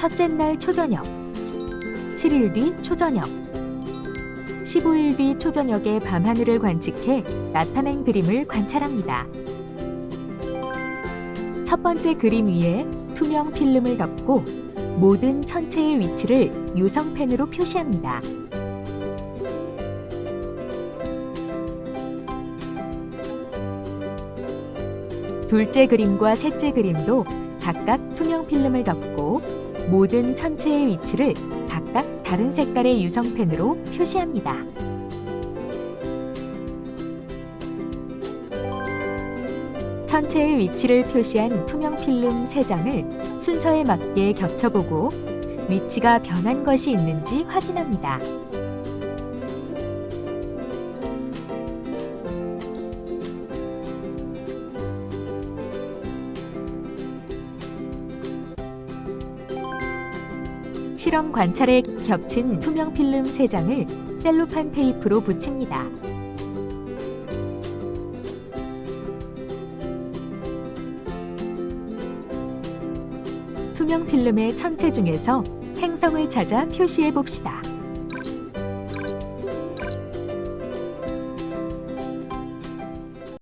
첫째 날 초저녁, 7일 뒤 초저녁, 15일 뒤 초저녁에 밤하늘을 관측해 나타낸 그림을 관찰합니다. 첫 번째 그림 위에 투명 필름을 덮고 모든 천체의 위치를 유성펜으로 표시합니다. 둘째 그림과 셋째 그림도 각각 투명 필름을 덮고 모든 천체의 위치를 각각 다른 색깔의 유성펜으로 표시합니다. 천체의 위치를 표시한 투명 필름 3장을 순서에 맞게 겹쳐보고 위치가 변한 것이 있는지 확인합니다. 실험 관찰에 겹친 투명 필름 3장을 셀로판 테이프로 붙입니다. 투명 필름의 천체 중에서 행성을 찾아 표시해 봅시다.